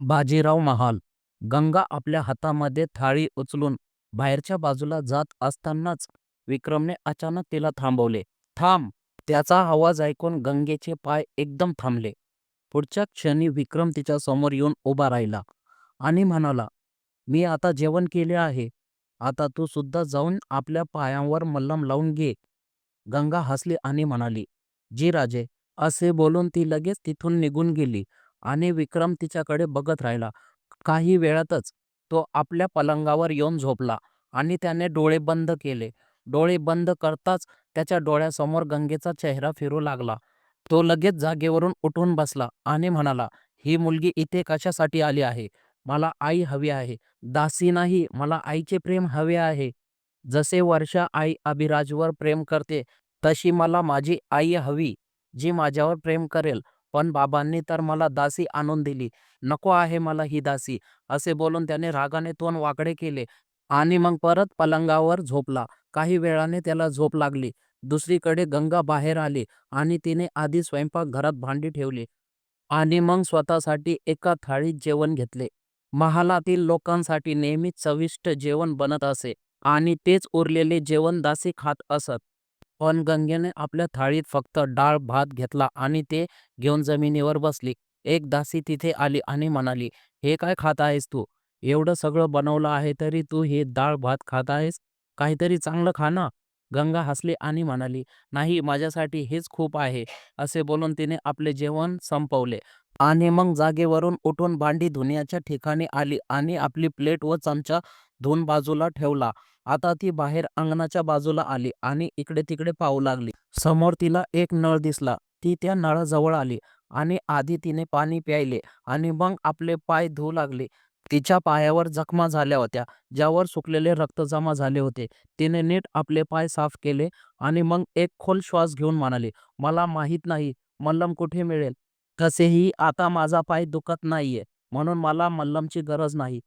बाजीराव महाल. गंगा आपल्या हातामध्ये थाळी उचलून बाहेरच्या बाजूला जात असतानाच विक्रमने अचानक तिला थांबवले. थांब. त्याचा आवाज ऐकून गंगेचे पाय एकदम थांबले. पुढच्या क्षणी विक्रम तिच्या समोर येऊन उभा राहिला आणि म्हणाला मी आता जेवण केले आहे. आता तू सुद्धा जाऊन आपल्या पायांवर मल्लम लावून घे. गंगा हसली आणि म्हणाली जी राजे असे बोलून ती लगेच तिथून निघून गेली. आणि विक्रम तिच्याकडे बघत राहिला. काही वेळातच तो आपल्या पलंगावर येऊन झोपला आणि त्याने डोळे बंद केले. डोळे बंद करताच त्याच्या डोळ्यासमोर गंगेचा चेहरा फिरू लागला. तो लगेच जागेवरून उठून बसला आणि म्हणाला ही मुलगी इथे कशासाठी आली आहे? मला आई हवी आहे. दासी नाही मला आईचे प्रेम हवे आहे. जसे वर्षा आई अभिराजवर प्रेम करते तशी मला माझी आई हवी जी माझ्यावर प्रेम करेल. पण बाबांनी तर मला दासी आणून दिली. नको आहे मला ही दासी. असे बोलून त्याने रागाने तोंड वाकडे केले आणि मग परत पलंगावर झोपला. काही वेळाने त्याला झोप लागली. दुसरीकडे गंगा बाहेर आली आणि तिने आधी स्वयंपाक घरात भांडी ठेवली आणि मग स्वतःसाठी एका थाळीत जेवण घेतले. महालातील लोकांसाठी नेहमीच चविष्ट जेवण बनत असे आणि तेच उरलेले जेवण दासी खात असत. पण गंगेने आपल्या थाळीत फक्त डाळ भात घेतला आणि ते घेऊन जमिनीवर बसली. एक दासी तिथे आली आणि म्हणाली हे काय खात आहेस तू? एवढं सगळं बनवलं आहे तरी तू हे डाळ भात खात आहेस? काहीतरी चांगलं खा ना. गंगा हसली आणि म्हणाली नाही माझ्यासाठी हेच खूप आहे असे बोलून तिने आपले जेवण संपवले. आणि मग जागेवरून उठून भांडी धुण्याच्या ठिकाणी आली आणि आपली प्लेट व चमचा धुवून बाजूला ठेवला. आता ती बाहेर अंगणाच्या बाजूला आली आणि इकडे तिकडे पाहू लागली. समोर तिला एक नळ दिसला. ती त्या नळाजवळ आली आणि आधी तिने पाणी प्यायले आणि मग आपले पाय धुवू लागले. तिच्या पायावर जखमा झाल्या होत्या ज्यावर सुकलेले रक्त जमा झाले होते. तिने नीट आपले पाय साफ केले आणि मग एक खोल श्वास घेऊन म्हणाले मला माहीत नाही मल्लम कुठे मिळेल? कसेही आता माझा पाय दुखत नाहीये म्हणून मला मल्लमची गरज नाही.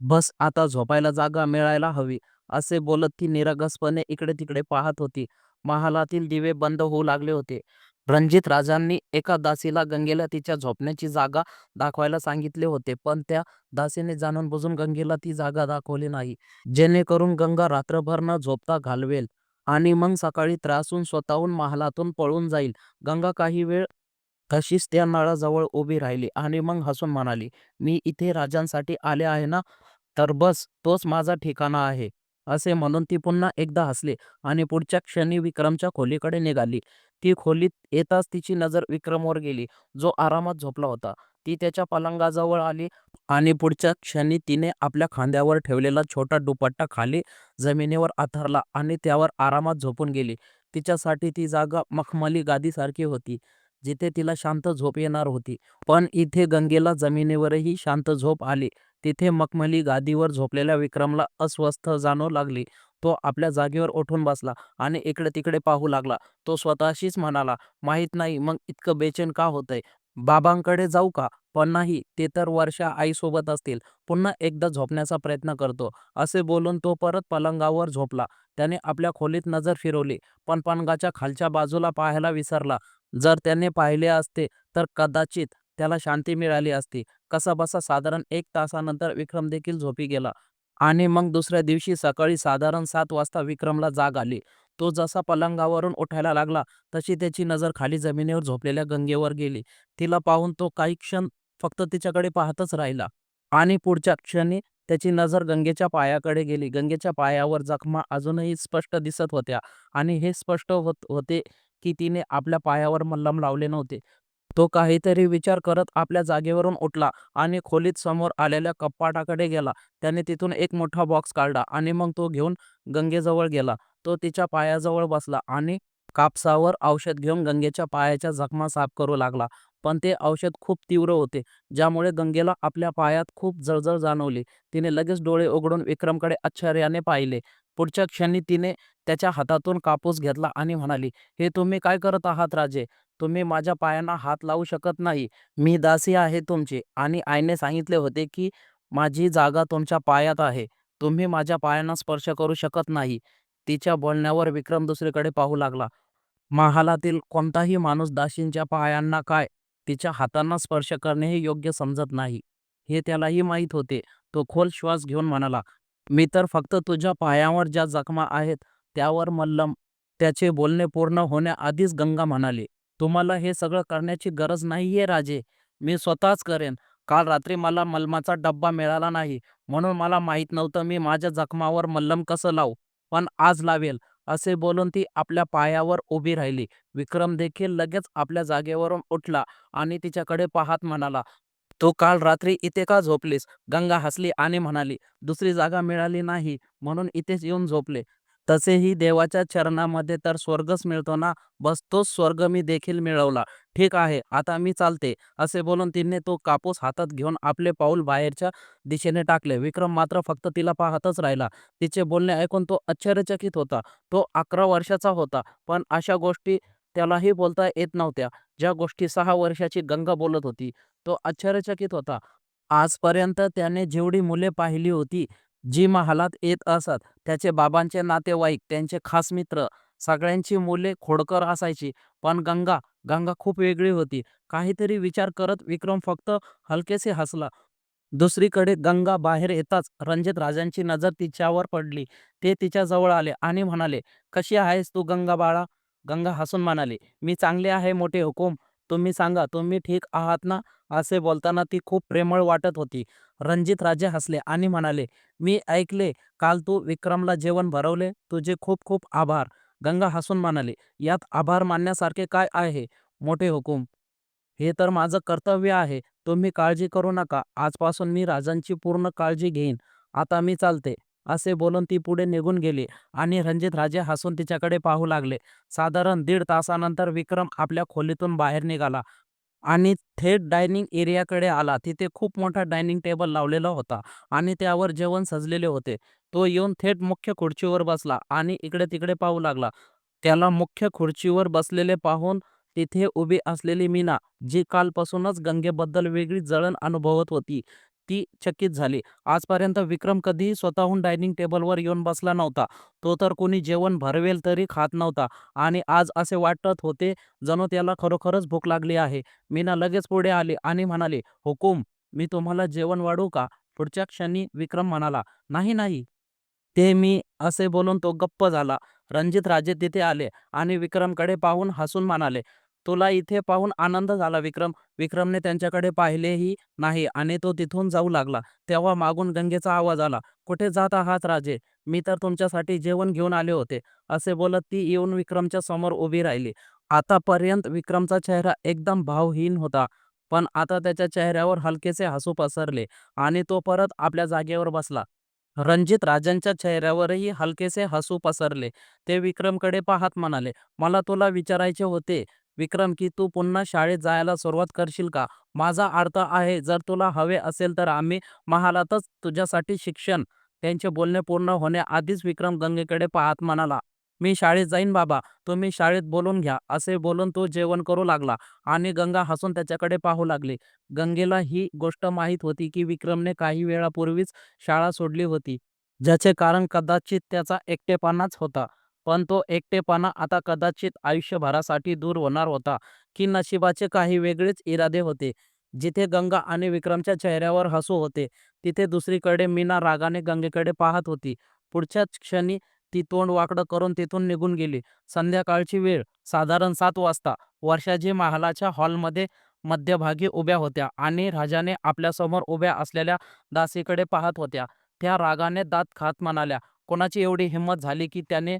बस आता झोपायला जागा मिळायला हवी. असे बोलत ती निरागसपणे इकडे तिकडे पाहत होती. महालातील दिवे बंद होऊ लागले होते. रणजित राजांनी एका दासीला गंगेला तिच्या झोपण्याची जागा दाखवायला सांगितले होते पण त्या दासीने जाणून बुजून गंगेला ती जागा दाखवली नाही. जेणेकरून गंगा रात्रभर न झोपता घालवेल आणि मग सकाळी त्रासून स्वतःहून महालातून पळून जाईल. गंगा काही वेळ तशीच त्या नळाजवळ उभी राहिली आणि मग हसून म्हणाली मी इथे राजांसाठी आले आहे ना? तर बस तोच माझा ठिकाणा आहे. असे म्हणून ती पुन्हा एकदा हसली आणि पुढच्या क्षणी विक्रमच्या खोलीकडे निघाली. ती खोलीत येताच तिची नजर विक्रमवर गेली. जो आरामात झोपला होता. ती त्याच्या पलंगाजवळ आली आणि पुढच्या क्षणी तिने आपल्या खांद्यावर ठेवलेला छोटा दुपट्टा खाली जमिनीवर आथरला आणि त्यावर आरामात झोपून गेली. तिच्यासाठी ती जागा मखमली गादीसारखी होती जिथे तिला शांत झोप येणार होती. पण इथे गंगेला जमिनीवरही शांत झोप आली. तिथे मखमली गादीवर झोपलेल्या विक्रमला अस्वस्थ जाणवू लागली. तो आपल्या जागेवर उठून बसला आणि इकडे तिकडे पाहू लागला. तो स्वतःशीच म्हणाला माहीत नाही मग इतकं बेचैन का होतंय? बाबांकडे जाऊ का? पण नाही ते तर वर्षा आईसोबत असतील. पुन्हा एकदा झोपण्याचा प्रयत्न करतो. असे बोलून तो परत पलंगावर झोपला. त्याने आपल्या खोलीत नजर फिरवली पण पलंगाच्या खालच्या बाजूला पाहायला विसरला. जर त्याने पाहिले असते तर कदाचित त्याला शांती मिळाली असती. कसा बसा साधारण एक तासानंतर विक्रम देखील झोपी गेला. आणि मग दुसऱ्या दिवशी सकाळी साधारण सात वाजता विक्रमला जाग आली. तो जसा पलंगावरून उठायला लागला तशी त्याची नजर खाली जमिनीवर झोपलेल्या गंगेवर गेली. तिला पाहून तो काही क्षण फक्त तिच्याकडे पाहतच राहिला. आणि पुढच्या क्षणी त्याची नजर गंगेच्या पायाकडे गेली. गंगेच्या पायावर जखमा अजूनही स्पष्ट दिसत होत्या. आणि हे स्पष्ट होत होते की तिने आपल्या पायावर मल्लम लावले नव्हते. तो काहीतरी विचार करत आपल्या जागेवरून उठला आणि खोलीत समोर आलेल्या कपाटाकडे गेला. त्याने तिथून एक मोठा बॉक्स काढला आणि मग तो घेऊन गंगेजवळ गेला. तो तिच्या पायाजवळ बसला आणि कापसावर औषध घेऊन गंगेच्या पायाच्या जखमा साफ करू लागला. पण ते औषध खूप तीव्र होते ज्यामुळे गंगेला आपल्या पायात खूप जळजळ जाणवली. तिने लगेच डोळे उघडून विक्रमकडे आश्चर्याने पाहिले. पुढच्या क्षणी तिने त्याच्या हातातून कापूस घेतला आणि म्हणाली हे तुम्ही काय करत आहात राजे? तुम्ही माझ्या पायांना हात लावू शकत नाही. मी दासी आहे तुमची. आणि आईने सांगितले होते की माझी जागा तुमच्या पायात आहे. तुम्ही माझ्या पायांना स्पर्श करू शकत नाही. तिच्या बोलण्यावर विक्रम दुसरीकडे पाहू लागला. महालातील कोणताही माणूस दासींच्या पायांना काय तिच्या हातांना स्पर्श करणेही योग्य समजत नाही. हे त्यालाही माहीत होते. तो खोल श्वास घेऊन म्हणाला मी तर फक्त तुझ्या पायावर ज्या जखमा आहेत त्यावर मल्लम. त्याचे बोलणे पूर्ण होण्याआधीच गंगा म्हणाली. तुम्हाला हे सगळं करण्याची गरज नाहीये राजे. मी स्वतःच करेन. काल रात्री मला मलमाचा डब्बा मिळाला नाही. म्हणून मला माहीत नव्हतं मी माझ्या जखमावर मल्लम कसं लावू. पण आज लावेल असे बोलून ती आपल्या पायावर उभी राहिली. विक्रम देखील लगेच आपल्या जागेवरून उठला आणि तिच्याकडे पाहत म्हणाला तू काल रात्री इथे का झोपलीस? गंगा हसली आणि म्हणाली दुसरी जागा मिळाली नाही. म्हणून इथेच येऊन झोपले. तसेही देवाच्या चरणामध्ये तर स्वर्गच मिळतो ना? बस तोच स्वर्ग मी देखील मिळवला. ठीक आहे आता मी चालते. असे बोलून तिने तो कापूस हातात घेऊन आपले पाऊल बाहेरच्या दिशेने टाकले. विक्रम मात्र फक्त तिला पाहतच राहिला. तिचे बोलणे ऐकून तो आश्चर्यचकित होता. तो अकरा वर्षाचा होता पण अशा गोष्टी त्यालाही बोलता येत नव्हत्या. ज्या गोष्टी सहा वर्षाची गंगा बोलत होती तो आश्चर्यचकित होता. आजपर्यंत त्याने जेवढी मुले पाहिली होती जी महालात येत असत त्याचे बाबांचे नातेवाईक त्यांचे खास मित्र सगळ्यांची मुले खोडकर असायची. पण गंगा गंगा खूप वेगळी होती. काहीतरी विचार करत विक्रम फक्त हलकेसे हसला. दुसरीकडे गंगा बाहेर येताच रणजित राजांची नजर तिच्यावर पडली. ते तिच्याजवळ आले आणि म्हणाले कशी आहेस तू गंगा बाळा? गंगा हसून म्हणाली मी चांगले आहे मोठे हुकूम. तुम्ही सांगा तुम्ही ठीक आहात ना? असे बोलताना ती खूप प्रेमळ वाटत होती. रणजित राजे हसले आणि म्हणाले मी ऐकले काल तू विक्रमला जेवण भरवले. तुझे खूप खूप आभार. गंगा हसून म्हणाले यात आभार मानण्यासारखे काय आहे? मोठे हुकूम. हे तर माझं कर्तव्य आहे. तुम्ही काळजी करू नका. आजपासून मी राजांची पूर्ण काळजी घेईन. आता मी चालते. असे बोलून ती पुढे निघून गेली आणि रणजित राजे हसून तिच्याकडे पाहू लागले. साधारण दीड तासानंतर विक्रम आपल्या खोलीतून बाहेर निघाला आणि थेट डायनिंग एरियाकडे आला. तिथे खूप मोठा डायनिंग टेबल लावलेला होता आणि त्यावर जेवण सजलेले होते. तो येऊन थेट मुख्य खुर्चीवर बसला आणि इकडे तिकडे पाहू लागला. त्याला मुख्य खुर्चीवर बसलेले पाहून तिथे उभी असलेली मीना जी कालपासूनच गंगेबद्दल वेगळी जळण अनुभवत होती. ती चकित झाली. आजपर्यंत विक्रम कधीही स्वतःहून डायनिंग टेबलवर येऊन बसला नव्हता. तो तर कोणी जेवण भरवेल तरी खात नव्हता. आणि आज असे वाटत होते जणू त्याला खरोखरच भूक लागली आहे. मीना लगेच पुढे आली आणि म्हणाली हुकूम मी तुम्हाला जेवण वाढू का? पुढच्या क्षणी विक्रम म्हणाला नाही नाही. ते मी असे बोलून तो गप्प झाला. रणजित राजे तिथे आले आणि विक्रमकडे पाहून हसून म्हणाले तुला इथे पाहून आनंद झाला विक्रम. विक्रमने त्यांच्याकडे पाहिलेही नाही आणि तो तिथून जाऊ लागला. तेव्हा मागून गंगेचा आवाज आला कुठे जात आहात राजे? मी तर तुमच्यासाठी जेवण घेऊन आले होते. असे बोलत ती येऊन विक्रमच्या समोर उभी राहिली. आतापर्यंत विक्रमचा चेहरा एकदम भावहीन होता पण आता त्याच्या चेहऱ्यावर हलकेसे हसू पसरले आणि तो परत आपल्या जागेवर बसला. रणजित राजांच्या चेहऱ्यावरही हलकेसे हसू पसरले. ते विक्रमकडे पाहत म्हणाले मला तुला विचारायचे होते विक्रम की तू पुन्हा शाळेत जायला सुरुवात करशील का? माझा अर्थ आहे जर तुला हवे असेल तर आम्ही महालातच तुझ्यासाठी शिक्षण. त्यांचे बोलणे पूर्ण होण्याआधीच विक्रम गंगेकडे पाहत म्हणाला मी शाळेत जाईन बाबा तुम्ही शाळेत बोलून घ्या असे बोलून तो जेवण करू लागला आणि गंगा हसून त्याच्याकडे पाहू लागली. गंगेला ही गोष्ट माहीत होती की विक्रमने काही वेळापूर्वीच शाळा सोडली होती ज्याचे कारण कदाचित त्याचा एकटेपणाच होता. पण तो एकटेपणा आता कदाचित आयुष्यभरासाठी दूर होणार होता की नशिबाचे काही वेगळेच इरादे होते. जिथे गंगा आणि विक्रमच्या चेहऱ्यावर हसू होते तिथे दुसरीकडे मीना रागाने गंगेकडे पाहत होती. पुढच्याच क्षणी ती तोंड वाकडं करून तिथून निघून गेली. संध्याकाळची वेळ साधारण सात वाजता. वर्षाजी महालाच्या हॉलमध्ये मध्यभागी उभ्या होत्या आणि राजाने आपल्यासमोर उभ्या असलेल्या दासीकडे पाहत होत्या. त्या रागाने दात खात म्हणाल्या कोणाची एवढी हिंमत झाली की त्याने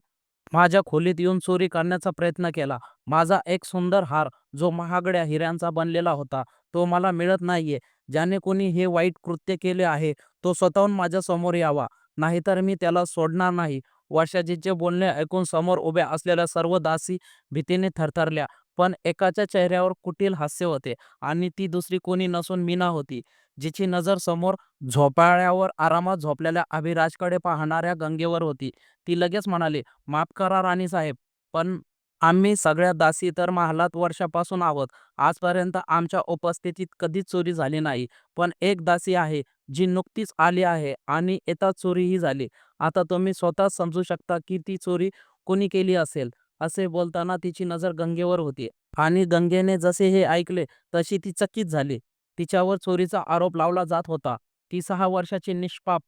माझ्या खोलीत येऊन चोरी करण्याचा प्रयत्न केला. माझा एक सुंदर हार जो महागड्या हिऱ्यांचा बनलेला होता तो मला मिळत नाहीये. ज्याने कोणी हे वाईट कृत्य केले आहे तो स्वतःहून माझ्यासमोर यावा. नाहीतर मी त्याला सोडणार नाही. वर्षाजीचे बोलणे ऐकून समोर उभ्या असलेल्या सर्व दासी भीतीने थरथरल्या. पण एकाच्या चेहऱ्यावर कुटील हास्य होते आणि ती दुसरी कोणी नसून मीना होती. जिची नजर समोर झोपाळ्यावर आरामात झोपलेल्या अभिराजकडे पाहणाऱ्या गंगेवर होती. ती लगेच म्हणाली माफ करा राणी साहेब पण आम्ही सगळ्या दासी तर महालात वर्षापासून आहोत. आजपर्यंत आमच्या उपस्थितीत कधीच चोरी झाली नाही. पण एक दासी आहे जी नुकतीच आली आहे आणि येता चोरीही झाली. आता तुम्ही स्वतःच समजू शकता की ती चोरी कोणी केली असेल. असे बोलताना तिची नजर गंगेवर होती आणि गंगेने जसे हे ऐकले तशी ती चकित झाली. तिच्यावर चोरीचा आरोप लावला जात होता. ती सहा वर्षाची निष्पाप.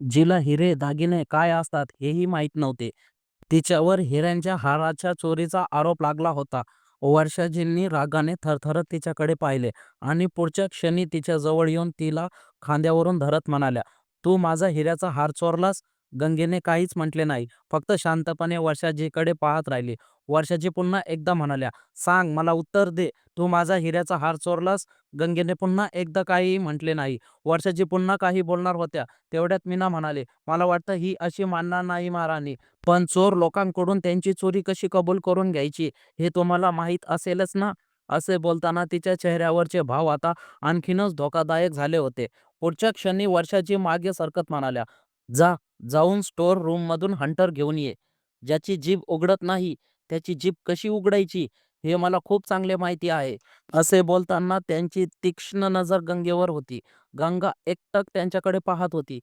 जिला हिरे दागिने काय असतात हेही माहीत नव्हते. तिच्यावर हिऱ्यांच्या हाराच्या चोरीचा आरोप लागला होता. वर्षाजींनी रागाने थरथरत तिच्याकडे पाहिले आणि पुढच्या क्षणी तिच्या जवळ येऊन तिला खांद्यावरून धरत म्हणाल्या तू माझा हिऱ्याचा हार चोरलास? गंगेने काहीच म्हटले नाही. फक्त शांतपणे वर्षाजीकडे पाहत राहिली. वर्षाजी पुन्हा एकदा म्हणाल्या सांग मला उत्तर दे. तू माझा हिऱ्याचा हार चोरलास गंगेने पुन्हा एकदा काहीही म्हटले नाही. वर्षाजी पुन्हा काही बोलणार होत्या. तेवढ्यात मीना म्हणाले मला वाटतं ही अशी मानणार नाही महाराणी. पण चोर लोकांकडून त्यांची चोरी कशी कबूल करून घ्यायची? हे तुम्हाला माहीत असेलच ना असे बोलताना तिच्या चेहऱ्यावरचे भाव आता आणखीनच धोकादायक झाले होते. पुढच्या क्षणी वर्षाची मागे सरकत म्हणाल्या जा जाऊन स्टोर रूममधून हंटर घेऊन ये. ज्याची जीभ उघडत नाही त्याची जीभ कशी उघडायची हे मला खूप चांगले माहिती आहे. असे बोलताना त्यांची तीक्ष्ण नजर गंगेवर होती. गंगा एकटक त्यांच्याकडे पाहत होती.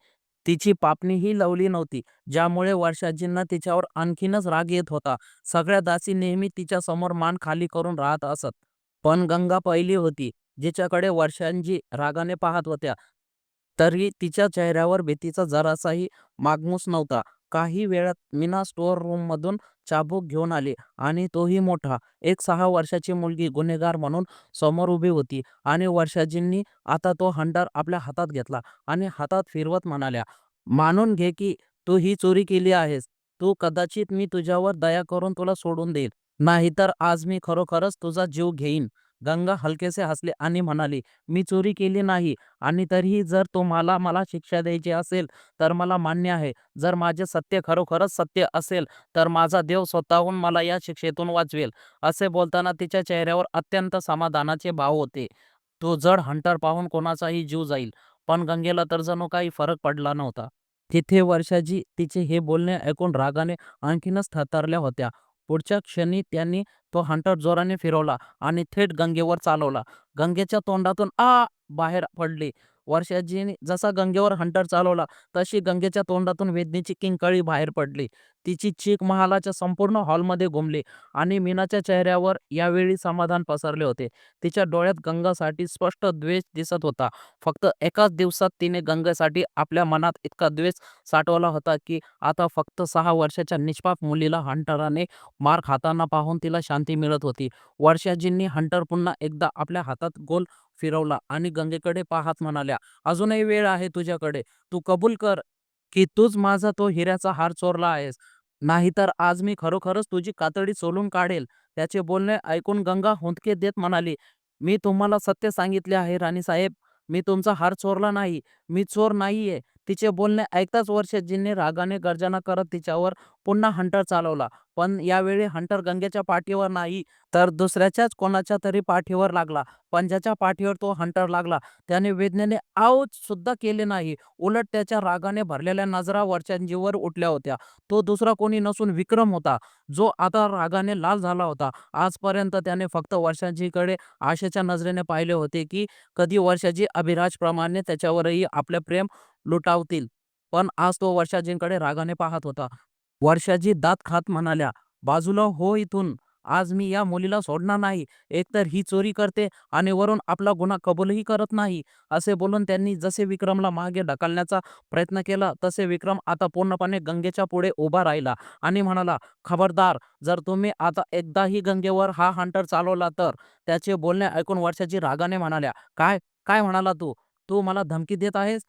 तिची पापणीही लवली नव्हती ज्यामुळे वर्षाजींना तिच्यावर आणखीनच राग येत होता. सगळ्या दासी नेहमी तिच्या समोर मान खाली करून राहत असत. पण गंगा पहिली होती जिच्याकडे वर्षांजी रागाने पाहत होत्या. तरी तिच्या चेहऱ्यावर भीतीचा जरासाही मागमूस नव्हता. काही वेळात मीना स्टोअर रूममधून चाबूक घेऊन आली आणि तोही मोठा. एक सहा वर्षाची मुलगी गुन्हेगार म्हणून समोर उभी होती आणि वर्षाजींनी आता तो हंटर आपल्या हातात घेतला आणि हातात फिरवत म्हणाल्या मानून घे की तू ही चोरी केली आहेस. तू कदाचित मी तुझ्यावर दया करून तुला सोडून देईल नाहीतर आज मी खरोखरच तुझा जीव घेईन. गंगा हलकेसे हसले आणि म्हणाली मी चोरी केली नाही आणि तरीही जर तुम्हाला मला शिक्षा द्यायची असेल तर मला मान्य आहे. जर माझे सत्य खरोखरच सत्य असेल तर माझा देव स्वतःहून मला या शिक्षेतून वाचवेल. असे बोलताना तिच्या चेहऱ्यावर अत्यंत समाधानाचे भाव होते. तो जड हंटर पाहून कोणाचाही जीव जाईल पण गंगेला तर जणू काही फरक पडला नव्हता. तिथे वर्षाजी तिचे हे बोलणे ऐकून रागाने आणखीनच थरथरल्या होत्या. पुढच्या क्षणी त्यांनी तो हंटर जोराने फिरवला आणि थेट गंगेवर चालवला. गंगेच्या तोंडातून आ! बाहेर पडली. वर्षाजीने जसा गंगेवर हंटर चालवला तशी गंगेच्या तोंडातून वेदनेची किंकाळी बाहेर पडली. तिची चीक महालाच्या संपूर्ण हॉलमध्ये घुमली आणि मीनाच्या चेहऱ्यावर यावेळी समाधान पसरले होते. तिच्या डोळ्यात गंगासाठी स्पष्ट द्वेष दिसत होता. फक्त एकाच दिवसात तिने गंगेसाठी आपल्या मनात इतका द्वेष साठवला होता की आता फक्त सहा वर्षाच्या निष्पाप मुलीला हंटराने मार खाताना पाहून तिला शांती मिळत होती. वर्षाजींनी हंटर पुन्हा एकदा आपल्या हातात गोल फिरवला आणि गंगेकडे पाहत म्हणाल्या अजूनही वेळ आहे तुझ्याकडे. तू कबूल कर की तूच माझा तो हिऱ्याचा हार चोरला आहेस. नाहीतर आज मी खरोखरच तुझी कातडी सोलून काढेल. त्याचे बोलणे ऐकून गंगा हुंदके देत म्हणाली मी तुम्हाला सत्य सांगितले आहे राणीसाहेब. मी तुमचा हार चोरला नाही. मी चोर नाहीये. तिचे बोलणे ऐकताच वर्षाजींनी रागाने गर्जना करत तिच्यावर पुन्हा हंटर चालवला. पण यावेळी हंटर गंगेच्या पाठीवर नाही तर दुसऱ्याच्याच कोणाच्या तरी पाठीवर लागला. पण ज्याच्या पाठीवर तो हंटर लागला त्याने वेदनेने आऊच सुद्धा केले नाही. उलट त्याच्या रागाने भरलेल्या नजरा वर्षांजीवर उठल्या होत्या. तो दुसरा कोणी नसून विक्रम होता जो आता रागाने लाल झाला होता. आजपर्यंत त्याने फक्त वर्षांजीकडे आशेच्या नजरेने पाहिले होते की कधी वर्षाजी अभिराजप्रमाणे त्याच्यावरही आपले प्रेम लुटावतील. पण आज तो वर्षाजींकडे रागाने पाहत होता. वर्षाजी दात खात म्हणाल्या बाजूला हो इथून. आज मी या मुलीला सोडणार नाही. एकतर ही चोरी करते आणि वरून आपला गुन्हा कबूलही करत नाही. असे बोलून त्यांनी जसे विक्रमला मागे ढकलण्याचा प्रयत्न केला तसे विक्रम आता पूर्णपणे गंगेच्या पुढे उभा राहिला आणि म्हणाला खबरदार जर तुम्ही आता एकदाही गंगेवर हा हंटर चालवला तर. त्याचे बोलणे ऐकून वर्षाची रागाने म्हणाल्या काय? काय म्हणाला तू? तू मला धमकी देत आहेस?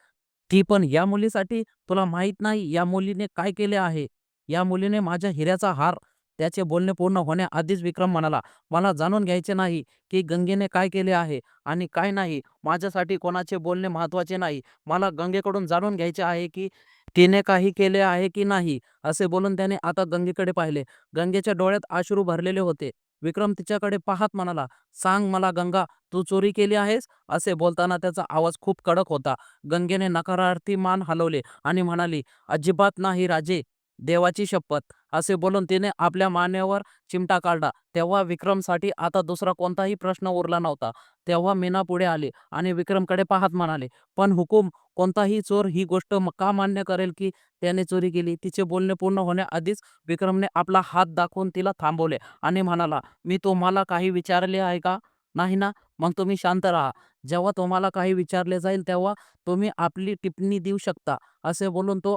ती पण या मुलीसाठी तुला माहीत नाही या मुलीने काय केले आहे? या मुलीने माझ्या हिऱ्याचा हार त्याचे बोलणे पूर्ण होण्याआधीच विक्रम म्हणाला मला जाणून घ्यायचे नाही की गंगेने काय केले आहे आणि काय नाही. माझ्यासाठी कोणाचे बोलणे महत्त्वाचे नाही. मला गंगेकडून जाणून घ्यायचे आहे की तिने काही केले आहे की नाही. असे बोलून त्याने आता गंगेकडे पाहिले. गंगेच्या डोळ्यात अश्रू भरलेले होते. विक्रम तिच्याकडे पाहत म्हणाला सांग मला गंगा तू चोरी केली आहेस? असे बोलताना त्याचा आवाज खूप कडक होता. गंगेने नकारार्थी मान हलवले आणि म्हणाली अजिबात नाही राजे. देवाची शपथ. असे बोलून तिने आपल्या मानेवर चिमटा काढला. तेव्हा विक्रमसाठी आता दुसरा कोणताही प्रश्न उरला नव्हता. तेव्हा मीना पुढे आली आणि विक्रमकडे पाहत म्हणाले पण हुकूम कोणताही चोर ही गोष्ट का मान्य करेल की त्याने चोरी केली तिचे बोलणे पूर्ण होण्याआधीच विक्रमने आपला हात दाखवून तिला थांबवले आणि म्हणाला मी तुम्हाला काही विचारले आहे का? नाही ना? मग तुम्ही शांत राहा. जेव्हा तुम्हाला काही विचारले जाईल तेव्हा तुम्ही आपली टिप्पणी देऊ शकता. असे बोलून तो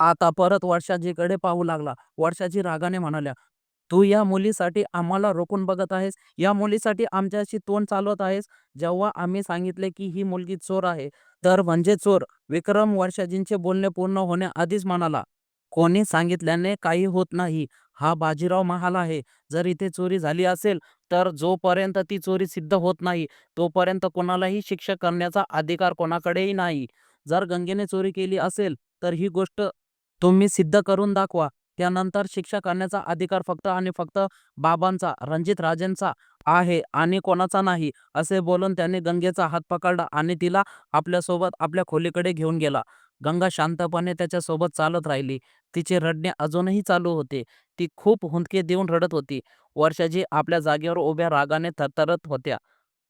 आता परत वर्षाजीकडे पाहू लागला. वर्षाजी रागाने म्हणाल्या तू या मुलीसाठी आम्हाला रोखून बघत आहेस? या मुलीसाठी आमच्याशी तोंड चालवत आहेस? जेव्हा आम्ही सांगितले की ही मुलगी चोर आहे तर म्हणजे चोर. विक्रम वर्षाजींचे बोलणे पूर्ण होण्याआधीच म्हणाला कोणी सांगितल्याने काही होत नाही. हा बाजीराव महाल आहे. जर इथे चोरी झाली असेल तर जोपर्यंत ती चोरी सिद्ध होत नाही तोपर्यंत कोणालाही शिक्षा करण्याचा अधिकार कोणाकडेही नाही. जर गंगेने चोरी केली असेल तर ही गोष्ट तुम्ही सिद्ध करून दाखवा. त्यानंतर शिक्षा करण्याचा अधिकार फक्त आणि फक्त बाबांचा रणजित राजेंचा आहे आणि कोणाचा नाही असे बोलून त्याने गंगेचा हात पकडला आणि तिला आपल्यासोबत आपल्या खोलीकडे घेऊन गेला. गंगा शांतपणे त्याच्यासोबत चालत राहिली. तिचे रडणे अजूनही चालू होते. ती खूप हुंदके देऊन रडत होती. वर्षाजी आपल्या जागेवर उभ्या रागाने थरथरत होत्या.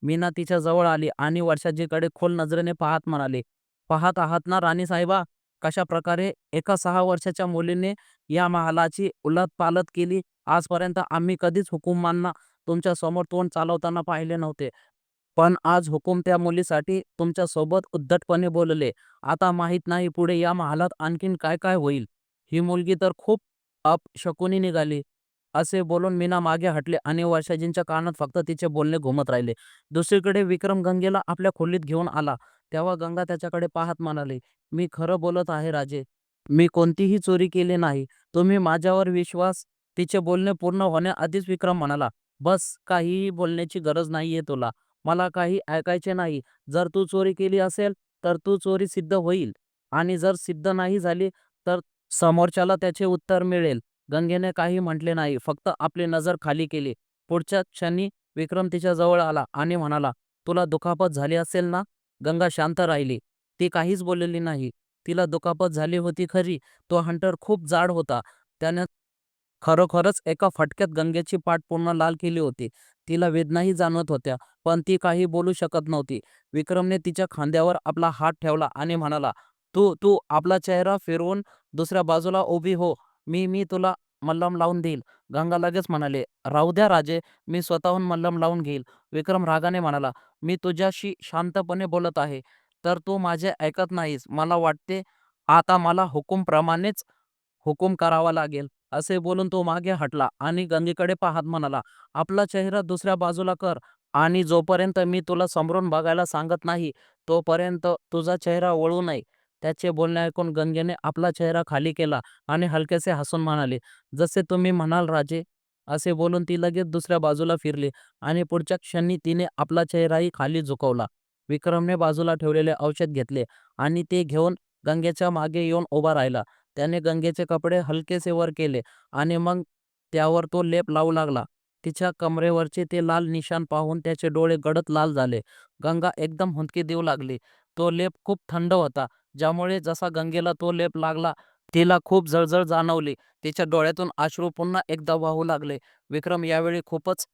मीना तिच्या जवळ आली आणि वर्षाजीकडे खोल नजरेने पाहत म्हणाली पाहत आहात ना राणी साहेबा कशा प्रकारे एका सहा वर्षाच्या मुलीने या महालाची उलटपालट केली? आजपर्यंत आम्ही कधीच हुकुमांना तुमच्यासमोर तोंड चालवताना पाहिले नव्हते. पण आज हुकुम त्या मुलीसाठी तुमच्यासोबत उद्धटपणे बोलले. आता माहीत नाही पुढे या महालात आणखीन काय काय होईल. ही मुलगी तर खूप अपशकुनी निघाली. असे बोलून मीना मागे हटले आणि वर्षाजींच्या कानात फक्त तिचे बोलणे घुमत राहिले. दुसरीकडे विक्रम गंगेला आपल्या खोलीत घेऊन आला. तेव्हा गंगा त्याच्याकडे पाहत म्हणाली मी खरं बोलत आहे राजे. मी कोणतीही चोरी केली नाही. तुम्ही माझ्यावर विश्वास तिचे बोलणे पूर्ण होण्याआधीच विक्रम म्हणाला बस काहीही बोलण्याची गरज नाहीये तुला. मला काही ऐकायचे नाही. जर तू चोरी केली असेल तर तू चोरी सिद्ध होईल. आणि जर सिद्ध नाही झाली तर समोरच्याला त्याचे उत्तर मिळेल. गंगेने काही म्हटले नाही. फक्त आपली नजर खाली केली. पुढच्या क्षणी विक्रम तिच्या जवळ आला आणि म्हणाला तुला दुखापत झाली असेल ना? गंगा शांत राहिली. ती काहीच बोललेली नाही. तिला दुखापत झाली होती खरी. तो हंटर खूप जाड होता. त्याने खरोखरच एका फटक्यात गंगेची पाठ पूर्ण लाल केली होती. तिला वेदनाही जाणवत होत्या पण ती काही बोलू शकत नव्हती. विक्रमने तिच्या खांद्यावर आपला हात ठेवला आणि म्हणाला तू तू आपला चेहरा फिरवून दुसऱ्या बाजूला उभी हो. मी मी तुला मल्लम लावून देईल. गंगा लगेच म्हणाले राहू द्या राजे मी स्वतःहून मल्लम लावून घेईल. विक्रम रागाने म्हणाला मी तुझ्याशी शांतपणे बोलत आहे तर तू माझे ऐकत नाहीस. मला वाटते आता मला हुकुमप्रमाणेच हुकूम करावा लागेल. असे बोलून तो मागे हटला आणि गंगेकडे पाहत म्हणाला आपला चेहरा दुसऱ्या बाजूला कर आणि जोपर्यंत मी तुला समोरून बघायला सांगत नाही तोपर्यंत तुझा चेहरा वळू नये. त्याचे बोलणे ऐकून गंगेने आपला चेहरा खाली केला आणि हलकेसे हसून म्हणाले जसे तुम्ही म्हणाल राजे असे बोलून ती लगेच दुसऱ्या बाजूला फिरली आणि पुढच्या क्षणी तिने आपला चेहराही खाली झुकवला. विक्रमने बाजूला ठेवलेले औषध घेतले आणि ते घेऊन गंगेच्या मागे येऊन उभा राहिला. त्याने गंगेचे कपडे हलकेसे वर केले आणि मग त्यावर तो लेप लावू लागला. तिच्या कमरेवरचे ते लाल निशाण पाहून त्याचे डोळे गडद लाल झाले. गंगा एकदम हुंदकी देऊ लागली. तो लेप खूप थंड होता. ज्यामुळे जसा गंगेला तो लेप लागला तिला खूप जळजळ जाणवली. तिच्या डोळ्यातून अश्रू पुन्हा एकदा वाहू लागले. विक्रम यावेळी खूपच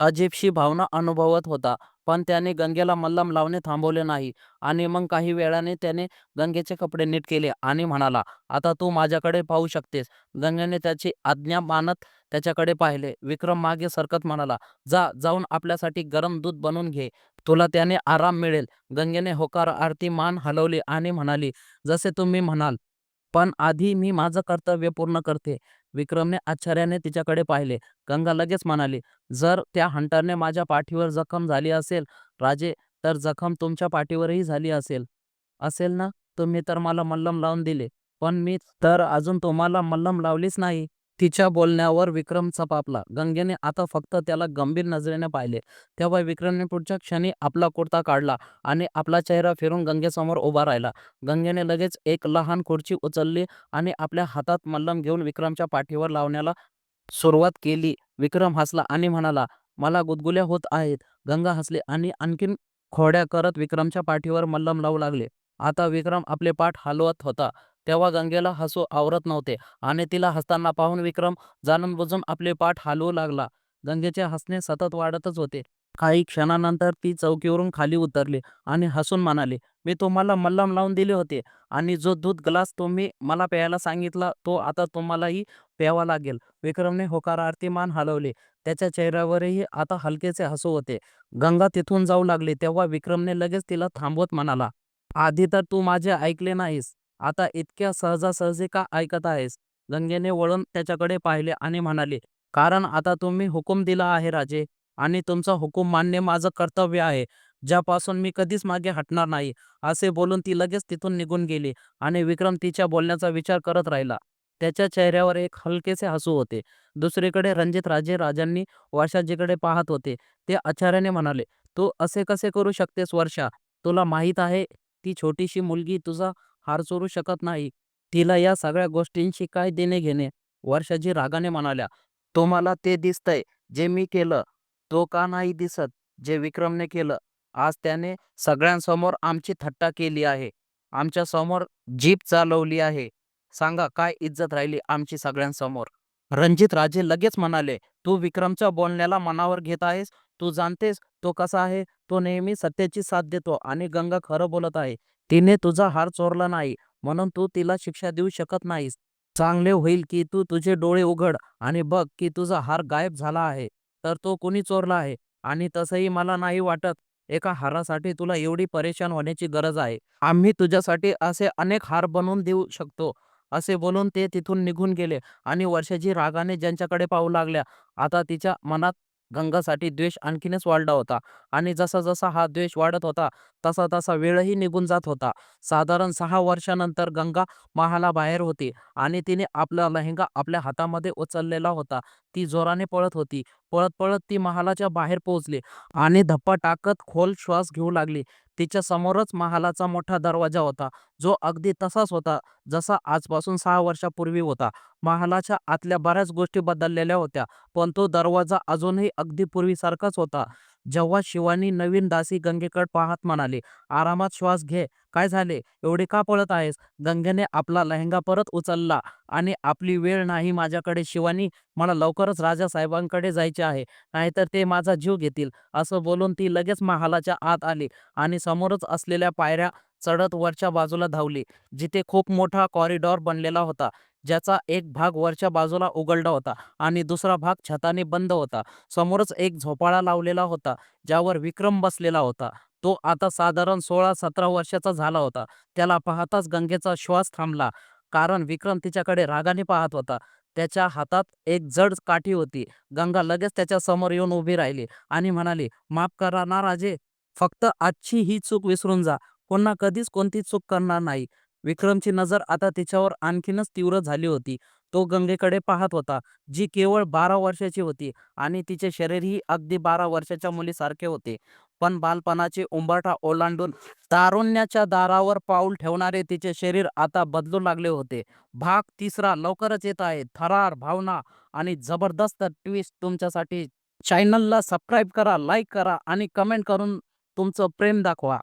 अजीबशी भावना अनुभवत होता. पण त्याने गंगेला मल्लम लावणे थांबवले नाही आणि मग काही वेळाने त्याने गंगेचे कपडे नीट केले आणि म्हणाला आता तू माझ्याकडे पाहू शकतेस. गंगेने त्याची आज्ञा मानत त्याच्याकडे पाहिले. विक्रम मागे सरकत म्हणाला जा जाऊन आपल्यासाठी गरम दूध बनवून घे. तुला त्याने आराम मिळेल. गंगेने होकार आरती मान हलवली आणि म्हणाली जसे तुम्ही म्हणाल. पण आधी मी माझं कर्तव्य पूर्ण करते. विक्रमने आश्चर्याने तिच्याकडे पाहिले. गंगा लगेच म्हणाली जर त्या हंटरने माझ्या पाठीवर जखम झाली असेल राजे तर जखम तुमच्या पाठीवरही झाली असेल. असेल ना? तुम्ही तर मला मल्लम लावून दिले. पण मी तर अजून तुम्हाला मल्लम लावलीच नाही. तिच्या बोलण्यावर विक्रम चपापला. गंगेने आता फक्त त्याला गंभीर नजरेने पाहिले. तेव्हा विक्रमने पुढच्या क्षणी आपला कुर्ता काढला आणि आपला चेहरा फिरून गंगेसमोर उभा राहिला. गंगेने लगेच एक लहान खुर्ची उचलली आणि आपल्या हातात मल्लम घेऊन विक्रमच्या पाठीवर लावण्याला सुरुवात केली. विक्रम हसला आणि म्हणाला मला गुदगुल्या होत आहेत. गंगा हसले आणि आणखीन खोड्या करत विक्रमच्या पाठीवर मल्लम लावू लागले. आता विक्रम आपले पाठ हलवत होता. तेव्हा गंगेला हसू आवरत नव्हते आणि तिला हसताना पाहून विक्रम जाणून बुजून आपले पाठ हलवू लागला. गंगेचे हसणे सतत वाढतच होते. काही क्षणानंतर ती चौकीवरून खाली उतरली आणि हसून म्हणाली मी तुम्हाला मल्लम लावून दिले होते आणि जो दूध ग्लास तुम्ही मला प्यायला सांगितला तो आता तुम्हालाही प्यावा लागेल. विक्रमने होकारार्थी मान हलवले. त्याच्या चेहऱ्यावरही आता हलकेचे हसू होते. गंगा तिथून जाऊ लागली तेव्हा विक्रमने लगेच तिला थांबवत म्हणाला आधी तर तू माझे ऐकले नाहीस. आता इतक्या सहजासहजी का ऐकत आहेस? गंगेने वळून त्याच्याकडे पाहिले आणि म्हणाले कारण आता तुम्ही हुकूम दिला आहे राजे आणि तुमचा हुकूम मानणे माझं कर्तव्य आहे. ज्यापासून मी कधीच मागे हटणार नाही असे बोलून ती लगेच तिथून निघून गेली आणि विक्रम तिच्या बोलण्याचा विचार करत राहिला. त्याच्या चेहऱ्यावर एक हलकेसे हसू होते. दुसरीकडे रणजित राजे राजांनी वर्षाजीकडे पाहत होते. ते आचार्याने म्हणाले तू असे कसे करू शकतेस वर्षा? तुला माहीत आहे ती छोटीशी मुलगी तुझा हार चोरू शकत नाही. तिला या सगळ्या गोष्टींशी काय देणे घेणे? वर्षाजी रागाने म्हणाल्या तुम्हाला ते दिसतंय जे मी केलं. तो का नाही दिसत? जे विक्रमने केलं. आज त्याने सगळ्यांसमोर आमची थट्टा केली आहे. आमच्यासमोर जीप चालवली आहे. सांगा काय इज्जत राहिली आमची सगळ्यांसमोर? रणजित राजे लगेच म्हणाले तू विक्रमच्या बोलण्याला मनावर घेत आहेस? तू जाणतेस तो कसा आहे? तो नेहमी सत्याची साथ देतो आणि गंगा खरं बोलत आहे. तिने तुझा हार चोरला नाही म्हणून तू तिला शिक्षा देऊ शकत नाहीस. चांगले होईल की तू तुझे डोळे उघड आणि बघ की तुझा हार गायब झाला आहे. तर तो कोणी चोरला आहे? आणि तसंही मला नाही वाटत. एका हारासाठी तुला एवढी परेशान होण्याची गरज आहे. आम्ही तुझ्यासाठी असे अनेक हार बनवून देऊ शकतो. असे बोलून ते तिथून निघून गेले आणि वर्षाजी रागाने ज्यांच्याकडे पाहू लागल्या आता तिच्या मनात गंगासाठी द्वेष आणखीनच वाढला होता. आणि जसा जसा हा द्वेष वाढत होता तसा तसा वेळही निघून जात होता. साधारण सहा वर्षानंतर गंगा महाला बाहेर होती आणि तिने आपला लेहंगा आपल्या हातामध्ये उचललेला होता. ती जोराने पळत होती. पळत पळत ती महालाच्या बाहेर पोहोचली आणि धप्पा टाकत खोल श्वास घेऊ लागली. तिच्या समोरच महालाचा मोठा दरवाजा होता. जो अगदी तसाच होता जसा आजपासून सहा वर्षापूर्वी होता. महालाच्या आतल्या बऱ्याच गोष्टी बदललेल्या होत्या पण तो दरवाजा अजूनही अगदी पूर्वीसारखाच होता. जेव्हा शिवानी नवीन दासी गंगेकडे पाहत म्हणाली आरामात श्वास घे. काय झाले? एवढे का पळत आहेस? गंगेने आपला लेहंगा परत उचलला आणि आपली वेळ नाही माझ्याकडे. शिवानी मला लवकरच राजा साहेबांकडे जायचे आहे नाहीतर ते माझा जीव घेतील असं बोलून ती लगेच महालाच्या आत आली आणि समोरच असलेल्या पायऱ्या चढत वरच्या बाजूला धावली जिथे खूप मोठा कॉरिडॉर बनलेला होता ज्याचा एक भाग वरच्या बाजूला उघडला होता आणि दुसरा भाग छताने बंद होता. समोरच एक झोपाळा लावलेला होता ज्यावर विक्रम बसलेला होता. तो आता साधारण सोळा सतरा वर्षाचा झाला होता. त्याला पाहताच गंगेचा श्वास थांबला. कारण विक्रम तिच्याकडे रागाने पाहत होता. त्याच्या हातात एक जड काठी होती. गंगा लगेच त्याच्यासमोर येऊन उभी राहिली आणि म्हणाली माफ करा ना राजे फक्त आजची ही चूक विसरून जा. पुन्हा कधीच कोणती चूक करणार नाही. विक्रमची नजर आता तिच्यावर आणखीनच तीव्र झाली होती. तो गंगेकडे पाहत होता जी केवळ बारा वर्षाची होती आणि तिचे शरीरही अगदी बारा वर्षाच्या मुलीसारखे होते. पण बालपणाची उंबरठा ओलांडून तारुण्याच्या दारावर पाऊल ठेवणारे तिचे शरीर आता बदलू लागले होते. भाग तिसरा लवकरच येत आहे. थरार भावना आणि जबरदस्त ट्विस्ट तुमच्यासाठी चॅनलला सबस्क्राईब करा लाईक करा आणि कमेंट करून तुमचं प्रेम दाखवा.